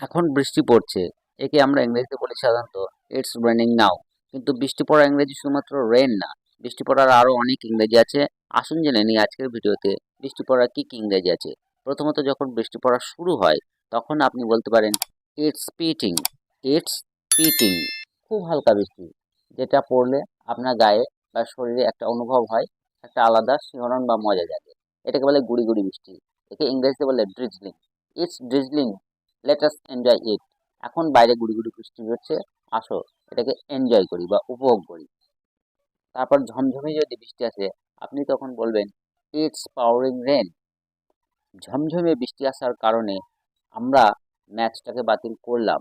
এখন বৃষ্টি পড়ছে। একে আমরা ইংরেজিতে বলি সাধারণত ইটস রেনিং নাও কিন্তু বৃষ্টি পড়া ইংরেজি শুধুমাত্র রেন না, বৃষ্টি পড়ার আরও অনেক ইংরেজি আছে। আসুন জেনে নিই আজকের ভিডিওতে বৃষ্টি পড়ার কী কী ইংরেজি আছে। প্রথমত যখন বৃষ্টি পড়া শুরু হয়, তখন আপনি বলতে পারেন ইটস পিটিং ইটস পিটিং খুব হালকা বৃষ্টি, যেটা পড়লে আপনার গায়ে বা শরীরে একটা অনুভব হয়, একটা আলাদা শিহরণ বা মজা জাগে। এটাকে বলে গুড়ি গুড়ি বৃষ্টি। একে ইংরেজিতে বলে drizzling it's drizzling let us enjoy it এখন বাইরে গুড়ি গুড়ি বৃষ্টি হচ্ছে, আসো, এটাকে এনজয় করি বা উপভোগ করি। তারপর ঝমঝমে যদি বৃষ্টি আসে, আপনি তখন বলবেন ইটস পাওয়ারিং রেন ঝমঝমে বৃষ্টি আসার কারণে আমরা ম্যাচটাকে বাতিল করলাম।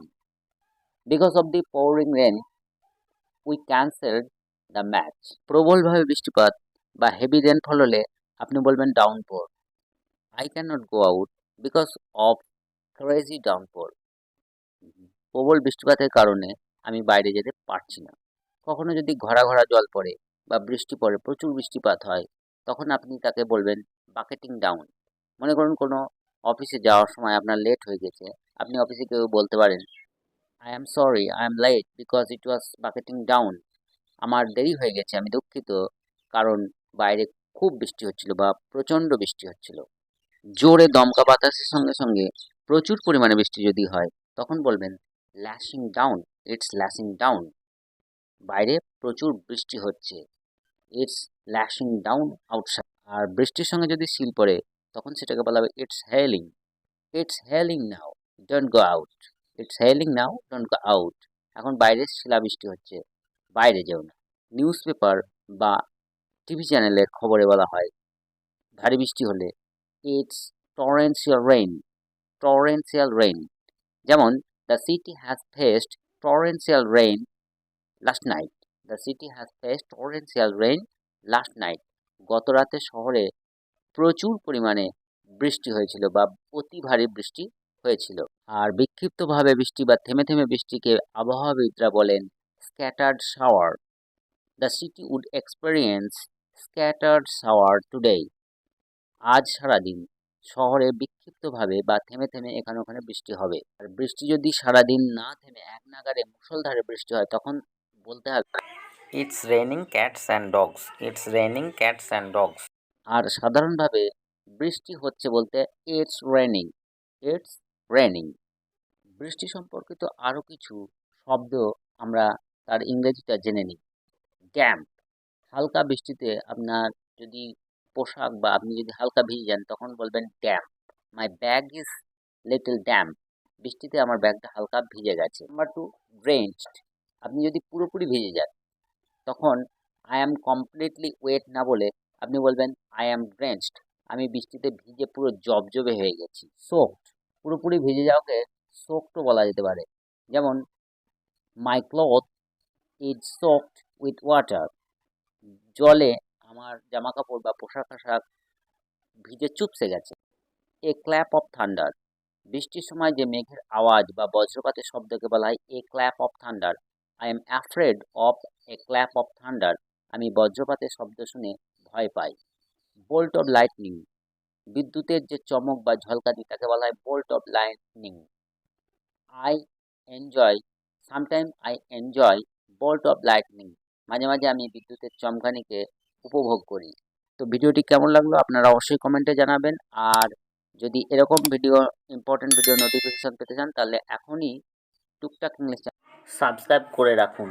Because of the pouring rain we cancelled the match প্রবলভাবে বৃষ্টিপাত বা হেভি রেনফল হলে আপনি বলবেন downpour I can not go out because of crazy downpour প্রবল বৃষ্টিপাতের কারণে আমি বাইরে যেতে পারছি না। কখনো যদি ঘরা ঘরা জল পড়ে বা বৃষ্টি পড়ে, প্রচুর বৃষ্টিপাত হয়, তখন আপনি তাকে বলবেন বাকেটিং ডাউন মনে করুন কোনো অফিসে যাওয়ার সময় আপনার লেট হয়ে গেছে, আপনি অফিসে কেউ বলতে পারেন I am sorry I am late because it was bucketing down আমার দেরি হয়ে গেছে, আমি দুঃখিত, কারণ বাইরে খুব বৃষ্টি হচ্ছিল বা প্রচণ্ড বৃষ্টি হচ্ছিল। জোরে দমকা বাতাসের সঙ্গে সঙ্গে প্রচুর পরিমাণে বৃষ্টি যদি হয়, তখন বলবেন lashing down it's lashing down বাইরে প্রচুর বৃষ্টি হচ্ছে ইটস ল্যাশিং ডাউন আউটসাইড আর বৃষ্টির সঙ্গে যদি সিল পড়ে, তখন সেটাকে বলা হবে it's hailing it's hailing now don't go out it's hailing now don't go out এখন বাইরে শিলাবৃষ্টি হচ্ছে, বাইরে যেও না। নিউজ পেপার বা টিভি চ্যানেলের খবরে বলা হয়, ভারী বৃষ্টি হলে it's torrential rain torrential rain যেমন the city has faced torrential rain last night the city has faced torrential rain last night গত রাতে শহরে প্রচুর পরিমাণে বৃষ্টি হয়েছিল বা অতি ভারী বৃষ্টি হয়েছিল। আর বিক্ষিপ্তভাবে বৃষ্টি বা থেমে থেমে বৃষ্টিকে আবহাওয়াবিদরা বলেন scattered shower the city would experience scattered shower today আজ সারাদিন। শহরে বিক্ষিপ্তভাবে বা থেমে থেমে এখানে ওখানে বৃষ্টি হবে। আর বৃষ্টি যদি সারাদিন না থেমে এক নাগারে মুষলধারে বৃষ্টি হয় তখন বলতে হবে it's raining cats and dogs it's raining cats and dogs আর সাধারণভাবে বৃষ্টি হচ্ছে বলতে ইটস রেনিং ইটস রেনিং বৃষ্টি সম্পর্কিত আরও কিছু শব্দ আমরা তার ইংরেজিটা জেনে নিই। ড্যাম্প হালকা বৃষ্টিতে আপনার যদি পোশাক বা আপনি যদি হালকা ভিজে যান, তখন বলবেন damp my bag is little damp বৃষ্টিতে আমার ব্যাগটা হালকা ভিজে গেছে। নাম্বার টু ড্রেঞ্চড আপনি যদি পুরোপুরি ভিজে যান, তখন আই অ্যাম কমপ্লিটলি ওয়েট না বলে আপনি বলবেন আই অ্যাম ড্রেঞ্চড আমি বৃষ্টিতে ভিজে পুরো জবজবে হয়ে গেছি। সোকড পুরোপুরি ভিজে যাওয়াকে সোকডও বলা যেতে পারে। যেমন my cloth is soaked with water জলে আমার জামা কাপড় বা পোশাক আশাক ভিজে চুপসে গেছে। এ ক্ল্যাপ অফ থান্ডার বৃষ্টির সময় যে মেঘের আওয়াজ বা বজ্রপাতের শব্দকে বলা হয়, a clap of thunder I am afraid of a clap of thunder আমি বজ্রপাতের শব্দ শুনে ভয় পাই। বোল্ট অফ লাইটনিং বিদ্যুতের যে চমক বা ঝলকানি, তাকে বলা হয় bolt of lightning I enjoy sometime I enjoy bolt of lightning মাঝে মাঝে আমি বিদ্যুতের চমকানিকে উপভোগ করি। তো ভিডিওটি কেমন লাগল আপনারা অবশ্যই কমেন্টে জানাবেন। আর যদি এরকম ভিডিও ইম্পর্টেন্ট ভিডিও নোটিফিকেশান পেতে চান, তাহলে এখনই টুকটাক ইংলিশ সাবস্ক্রাইব করে রাখুন।